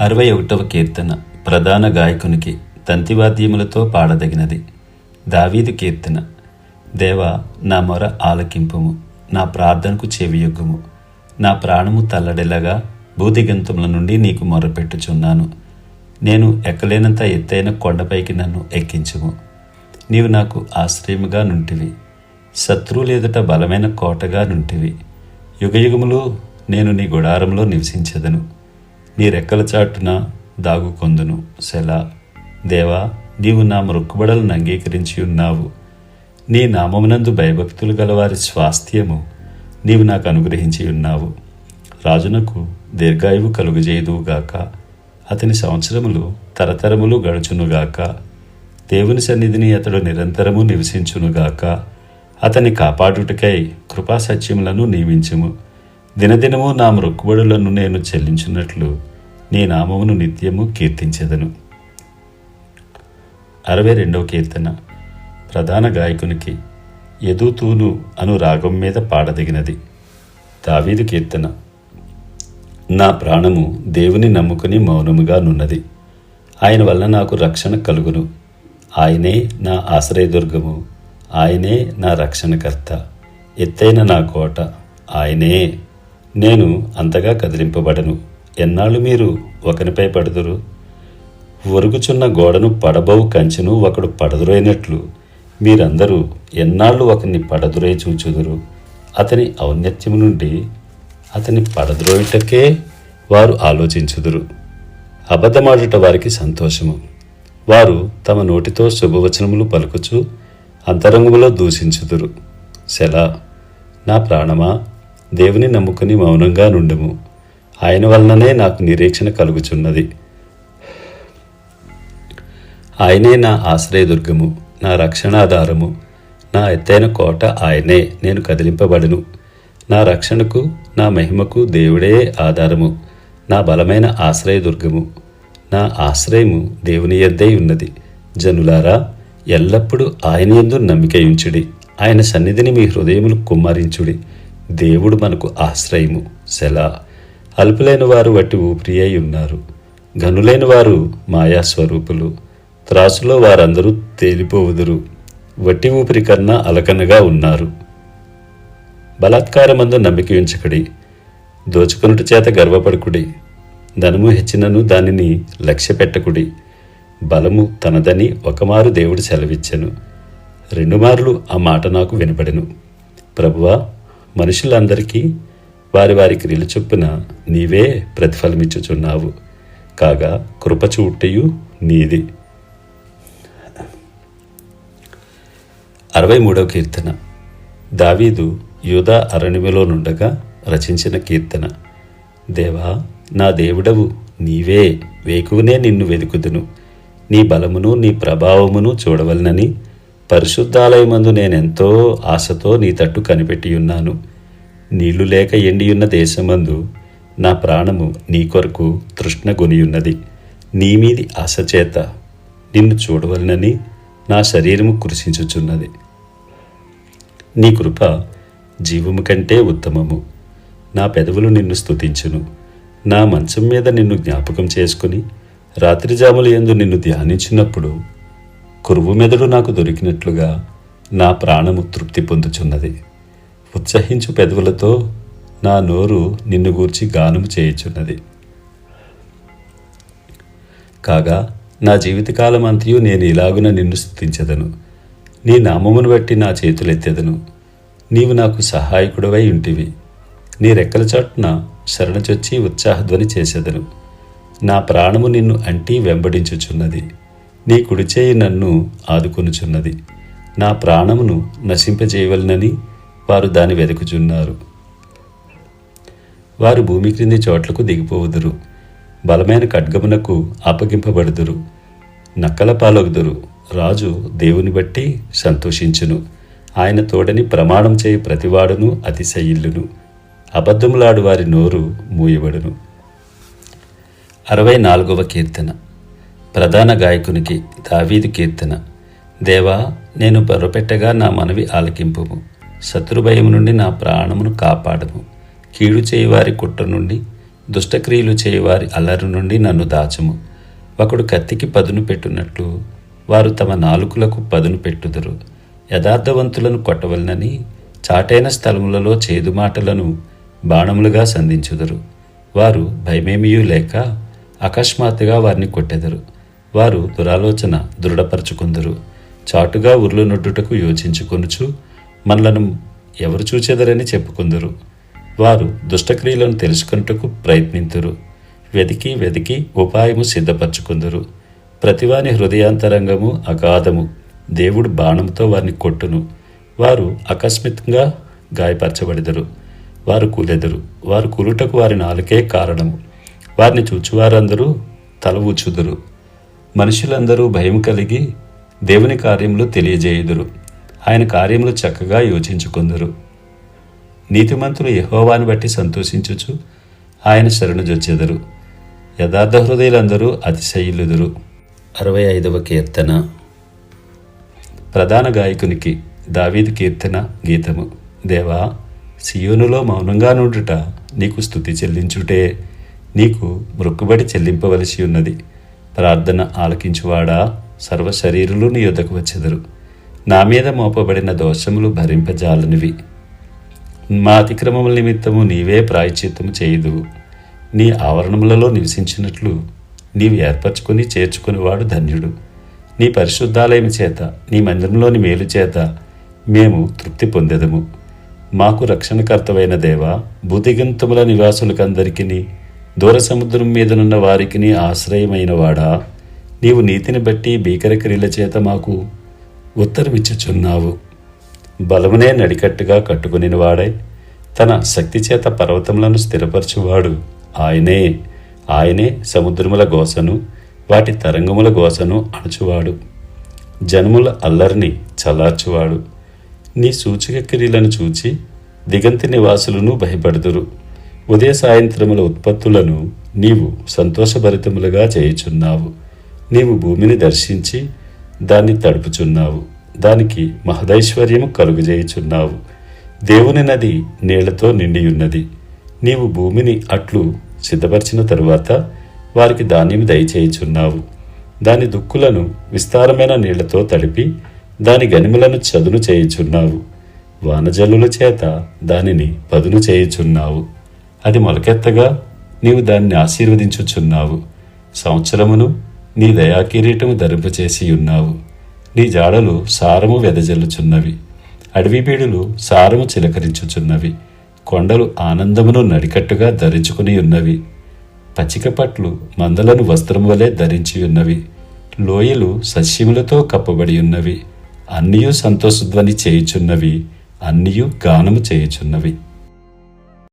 అరవై ఒకటవ కీర్తన ప్రధాన గాయకునికి తంతివాద్యములతో పాడదగినది. దావీదు కీర్తన దేవ నా మొర ఆలకింపుము నా ప్రార్థనకు చెవియొగ్గుము నా ప్రాణము తల్లడిల్లగా భూదిగంతముల నుండి నీకు మొరపెట్టుచున్నాను నేను ఎక్కలేనంత ఎత్తైన కొండపైకి నన్ను ఎక్కించుము. నీవు నాకు ఆశ్రయముగా నుంటివి శత్రువులు బలమైన కోటగా నుంటివి. యుగయుగములు నేను నీ గుడారంలో నివసించెదను. నీ రెక్కల చాటున దాగుకొందును. సెలా దేవా నీవు నా మొక్కుబడలను అంగీకరించి ఉన్నావు. నీ నామమునందు భయభక్తులు గలవారి స్వాస్థ్యము నీవు నాకు అనుగ్రహించి ఉన్నావు. రాజునకు దీర్ఘాయువు కలుగజేయుదువుగాక. అతని సంవత్సరములు తరతరములు గడుచునుగాక. దేవుని సన్నిధిని అతడు నిరంతరము నివసించునుగాక. అతని కాపాడుటకై కృపాసత్యములను నియమించుము. దినదినము నా మొక్కుబడులను నేను చెల్లించున్నట్లు నీ నామమును నిత్యము కీర్తించెదను. అరవై రెండవ కీర్తన. ప్రధాన గాయకునికి ఎదుతూను అను రాగం మీద పాడదగినది. దావీదు కీర్తన. నా ప్రాణము దేవుని నమ్ముకుని మౌనముగా నున్నది. ఆయన వల్ల నాకు రక్షణ కలుగును. ఆయనే నా ఆశ్రయదుర్గము. ఆయనే నా రక్షణకర్త. ఎత్తైన నా కోట. ఆయనే. నేను అంతగా కదిలింపబడను. ఎన్నాళ్ళు మీరు ఒకరిపై పడుదురు? ఒరుగుచున్న గోడను పడబోవు కంచెను ఒకడు పడదురైనట్లు. మీరందరూ ఎన్నాళ్ళు ఒకరిని పడదురై చూచుదురు? అతని ఔన్నత్యము నుండి అతని పడద్రోయుటకే వారు ఆలోచించుదురు. అబద్ధమాడుట వారికి సంతోషము. వారు తమ నోటితో శుభవచనములు పలుకుచు అంతరంగములో దూషించుదురు. శలా నా ప్రాణమా? దేవుని నమ్ముకుని మౌనంగా నుండుము. ఆయన వలననే నాకు నిరీక్షణ కలుగుచున్నది. ఆయనే నా ఆశ్రయదుర్గము నా రక్షణాధారము నా ఎత్తైన కోట ఆయనే నేను కదిలింపబడును. నా రక్షణకు నా మహిమకు దేవుడే ఆధారము నా బలమైన ఆశ్రయదుర్గము నా ఆశ్రయము దేవుని యొద్దే ఉన్నది. జనులారా ఎల్లప్పుడూ ఆయన ఎందు నమ్మికయుంచుడి. ఆయన సన్నిధిని మీ హృదయములు కుమ్మరించుడి. దేవుడు మనకు ఆశ్రయము సెలా. అల్పులైన వారు వట్టి ఊపిరి అయి ఉన్నారు. గనులైన వారు మాయా స్వరూపులు త్రాసులో వారందరూ తేలిపోవుదురు. వట్టి ఊపిరి కన్నా అలకనగా ఉన్నారు. బలాత్కారమందు నమ్మిక ఉంచకుడి. దోచుకొనుట చేత గర్వపడుకుడి. ధనము హెచ్చినను దానిని లక్ష్య పెట్టకుడి బలము తనదని ఒకమారు దేవుడు సెలవిచ్చెను. రెండు మార్లు ఆ మాట నాకు వినపడెను ప్రభువా మనుషులందరికీ వారి వారి క్రియలు చొప్పున నీవే ప్రతిఫలమిచ్చుచున్నావు. కాగా కృపచూటయు నీది. అరవై మూడవ కీర్తన. దావీదు యూదా అరణ్యములో నుండగా రచించిన కీర్తన. దేవా నా దేవుడవు నీవే వేకువనే నిన్ను వెదుకుదును. నీ బలమును నీ ప్రభావమును చూడవలనని పరిశుద్ధాలయమందు నేనెంతో ఆశతో నీ తట్టు కనిపెట్టి ఉన్నాను నీళ్ళు లేక ఎండియున్న దేశమందు నా ప్రాణము నీ కొరకు తృష్ణ గొనియున్నది నీ మీది ఆశచేత నిన్ను చూడవలనని నా శరీరము కృషించుచున్నది. నీ కృప జీవము కంటే ఉత్తమము. నా పెదవులు నిన్ను స్తుతించును. నా మంచం మీద నిన్ను జ్ఞాపకం చేసుకుని రాత్రిజాములు యందు నిన్ను ధ్యానించినప్పుడు కురువు మెదడు నాకు దొరికినట్లుగా నా ప్రాణము తృప్తి పొందుచున్నది. ఉత్సహించు పెదవులతో నా నోరు నిన్ను గూర్చి గానము చేయుచున్నది. కాగా నా జీవితకాలం అంతయు నేను ఇలాగున నిన్ను స్థుతించదను నీ నామమును బట్టి నా చేతులెత్తెదను. నీవు నాకు సహాయకుడవై ఉంటివి. నీ రెక్కల చాటున శరణచొచ్చి ఉత్సాహధ్వని చేసేదను. నా ప్రాణము నిన్ను అంటి వెంబడించుచున్నది. నీ కుడిచేయి నన్ను ఆదుకొనుచున్నది. నా ప్రాణమును నశింపజేయవలనని వారు దాని వెతుకుచున్నారు. వారు భూమి క్రింది చోట్లకు దిగిపోవుదురు. బలమైన ఖడ్గమునకు అప్పగింపబడుదురు. నక్కల పాలొగుదురు. రాజు దేవుని బట్టి సంతోషించును. ఆయన తోడని ప్రమాణం చేయి ప్రతివాడును అతిశయిల్లును. అబద్ధములాడు వారి నోరు మూయబడును. అరవై నాలుగవ కీర్తన. ప్రధాన గాయకునికి దావీదు కీర్తన. దేవా నేను బొర్రపెట్టగా నా మనవి ఆలకింపుము. శత్రుభయము నుండి నా ప్రాణమును కాపాడము. కీడు చేయవారి కుట్ర నుండి దుష్టక్రియలు చేయవారి అల్లరి నుండి నన్ను దాచము. ఒకడు కత్తికి పదును పెట్టున్నట్లు వారు తమ నాలుకలకు పదును పెట్టుదురు. యథార్థవంతులను కొట్టవలనని చాటైన స్థలములలో చేదు మాటలను బాణములుగా సంధించుదురు. వారు భయమేమియూ లేక అకస్మాత్తుగా వారిని కొట్టెదరు. వారు దురాలోచన దృఢపరచుకుందరు. చాటుగా ఉర్లు నొడ్డుటకు యోచించుకొనుచు మనలను ఎవరు చూచెదరని చెప్పుకుందరు. వారు దుష్టక్రియలను తెలుసుకొనుటకు ప్రయత్నింతురు. వెతికి వెతికి ఉపాయము సిద్ధపరచుకుందరు. ప్రతివాని హృదయాంతరంగము అగాధము. దేవుడు బాణంతో వారిని కొట్టును. వారు అకస్మితంగా గాయపరచబడెదరు. వారు కూలెదరు. వారు కూలుటకు వారి నాలుకే కారణము. వారిని చూచువారందరూ తల ఊచుదురు. మనుషులందరూ భయం కలిగి దేవుని కార్యములు తెలియజేయుదురు. ఆయన కార్యములు చక్కగా యోచించుకుందరు. నీతిమంతులు యహోవాను బట్టి సంతోషించుచు ఆయన శరణు జొచ్చెదరు. యథార్థ హృదయులందరూ అతిశయిల్లుదురు. అరవై ఐదవ కీర్తన. ప్రధాన గాయకునికి దావీదు కీర్తన గీతము. దేవా సియోనులో మౌనంగా నుండుట నీకు స్థుతి చెల్లించుటే నీకు మృక్కుబడి చెల్లింపవలసి ఉన్నది. ప్రార్థన ఆలకించువాడా సర్వ శరీరులు నీ యొద్దకు వచ్చెదరు. నా మీద మోపబడిన దోషములు భరింపజాలనివి. మా అతిక్రమముల నిమిత్తము నీవే ప్రాయచిత్తము చేయదు నీ ఆవరణములలో నివసించినట్లు నీవు ఏర్పరచుకొని చేర్చుకునేవాడు ధన్యుడు. నీ పరిశుద్ధాలయం చేత నీ మందిరంలోని మేలు చేత మేము తృప్తి పొందెదము. మాకు రక్షణకర్తవైన దేవ భూదిగంతముల నివాసులకందరికీ దూర సముద్రం మీదనున్న వారికి ఆశ్రయమైన వాడా నీవు నీతిని బట్టి భీకర క్రియల చేత మాకు ఉత్తరమిచ్చుచున్నావు. బలమునే నడికట్టుగా కట్టుకుని వాడై తన శక్తి చేత పర్వతములను స్థిరపరచువాడు ఆయనే. ఆయనే సముద్రముల గోసను వాటి తరంగముల గోసను అణచువాడు. జనముల అల్లరిని చల్లార్చువాడు. నీ సూచక క్రియలను చూచి దిగంతి నివాసులను భయపడుదురు. ఉదయ సాయంత్రముల ఉత్పత్తులను నీవు సంతోషభరితములుగా చేయుచున్నావు. నీవు భూమిని దర్శించి దాన్ని తడుపుచున్నావు. దానికి మహదైశ్వర్యము కలుగజేయుచున్నావు. దేవుని నది నీళ్ళతో నిండియున్నది. నీవు భూమిని అట్లు సిద్ధపరిచిన తరువాత వారికి ధాన్యం దయచేయుచున్నావు. దాని దుక్కులను విస్తారమైన నీళ్ళతో తడిపి దాని గనిములను చదును చేయుచున్నావు. వానజల్లుల చేత దానిని పదును చేయుచున్నావు. అది మొలకెత్తగా నీవు దాన్ని ఆశీర్వదించుచున్నావు. సంవత్సరమును నీ దయాకిరీటము ధరింపచేసి ఉన్నావు. నీ జాడలు సారము వెదజల్లుచున్నవి. అడవి బీడులు సారము చిలకరించుచున్నవి. కొండలు ఆనందమును నడికట్టుగా ధరించుకుని ఉన్నవి. పచ్చికపట్లు మందలను వస్త్రము వలె ధరించి ఉన్నవి. లోయలు సస్యములతో కప్పబడి ఉన్నవి. అన్నియు సంతోషధ్వని చేయుచున్నవి. అన్నియు గానము చేయుచున్నవి.